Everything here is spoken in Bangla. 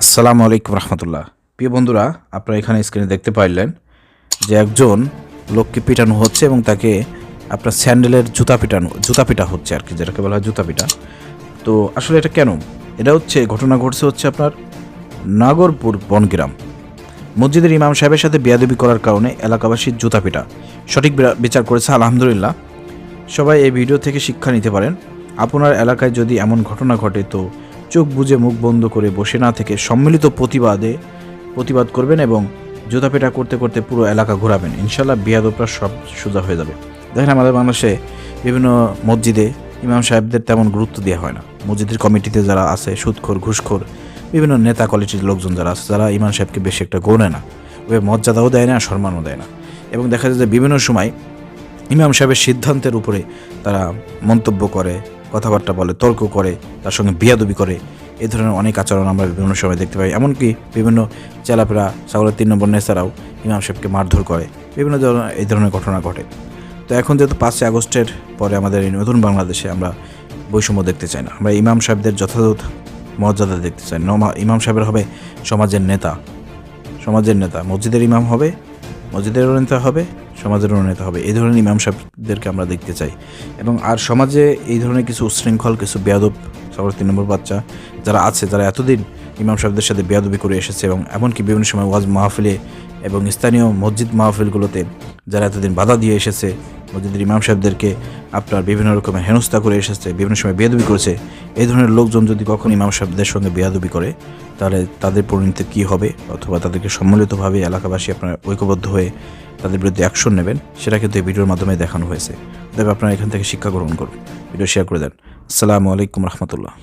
আসসালামু আলাইকুম রহমতুল্লাহ। প্রিয় বন্ধুরা, আপনারা এখানে স্ক্রিনে দেখতে পাইলেন যে একজন লোককে পিটানো হচ্ছে এবং তাকে আপনার স্যান্ডেলের জুতা পিটানো, জুতা পিটা হচ্ছে আর কি, যেটাকে বলা হয় জুতা পিটা। তো আসলে এটা কেন? এটা হচ্ছে, ঘটনা ঘটছে হচ্ছে আপনার নাগরপুর বনগ্রাম। মসজিদের ইমাম সাহেবের সাথে বিয়াদবি করার কারণে এলাকাবাসীর জুতা পিটা। সঠিক বিচার করেছে, আলহামদুলিল্লাহ। সবাই এই ভিডিও থেকে শিক্ষা নিতে পারেন। আপনার এলাকায় যদি এমন ঘটনা ঘটে, তো চোখ বুজে মুখ বন্ধ করে বসে না থেকে সম্মিলিত প্রতিবাদে প্রতিবাদ করবেন এবং জুতাপেটা করতে করতে পুরো এলাকা ঘোরাবেন। ইনশাল্লাহ বিয়াদবরা সব সোজা হয়ে যাবে। দেখেন, আমাদের বাংলাদেশে বিভিন্ন মসজিদে ইমাম সাহেবদের তেমন গুরুত্ব দেওয়া হয় না। মসজিদের কমিটিতে যারা আছে, সুদখোর, ঘুষখোর বিভিন্ন নেতা কোয়ালিটির লোকজন যারা আছে, যারা ইমাম সাহেবকে বেশি একটা গোনে না। ওই মর্যাদাও দেয় না সম্মানও দেয় না। এবং দেখা যায় যে বিভিন্ন সময় ইমাম সাহেবের সিদ্ধান্তের উপরে তারা মন্তব্য করে, কথাবার্তা বলে, তর্ক করে, তার সঙ্গে বিয়াদবি করে। এই ধরনের অনেক আচরণ আমরা বিভিন্ন সময় দেখতে পাই। এমনকি বিভিন্ন চেলাপেরা সাগরের তিন নম্বর নেতারাও ইমাম সাহেবকে মারধর করে। বিভিন্ন ধরনের, এই ধরনের ঘটনা ঘটে। তো এখন যেহেতু পাঁচই আগস্টের পরে আমাদের এই নতুন বাংলাদেশে আমরা বৈষম্য দেখতে চাই না। আমরা ইমাম সাহেবদের যথাযথ মর্যাদা দেখতে চাই নমা- ইমাম সাহেবের হবে সমাজের নেতা। সমাজের নেতা। মসজিদের ইমাম হবে মসজিদেরও নেতা হবে সমাজেরও নেতা হবে। এই ধরনের ইমাম সাহেবদেরকে আমরা দেখতে চাই। এবং আর সমাজে এই ধরনের কিছু উশৃঙ্খল, কিছু বেয়াদব, সবার তিন নম্বর বাচ্চা যারা আছে, যারা এতদিন ইমাম সাহেবদের সাথে বেয়াদবি করে এসেছে এবং এমনকি বিভিন্ন সময় ওয়াজ মাহফিলে এবং স্থানীয় মসজিদ মাহফিলগুলোতে যারা এতদিন বাধা দিয়ে এসেছে, মসজিদের ইমাম সাহেবদেরকে আপনার বিভিন্ন রকমের হেনস্থা করে এসেছে, বিভিন্ন সময় বেয়াদবি করেছে, এই ধরনের লোকজন যদি কখন ইমাম সাহেবদের সঙ্গে বেয়াদবি করে, তাহলে তাদের পরিণতি কী হবে? অথবা তাদেরকে সম্মিলিতভাবে এলাকাবাসী আপনার ঐক্যবদ্ধ হয়ে তাদের বিরুদ্ধে অ্যাকশন নেবেন? সেটা কিন্তু এই ভিডিওর মাধ্যমে দেখানো হয়েছে। তবে আপনারা এখান থেকে শিক্ষা গ্রহণ করুন। ভিডিও শেয়ার করে দেন। আসসালামু আলাইকুম রহমতুল্লাহ।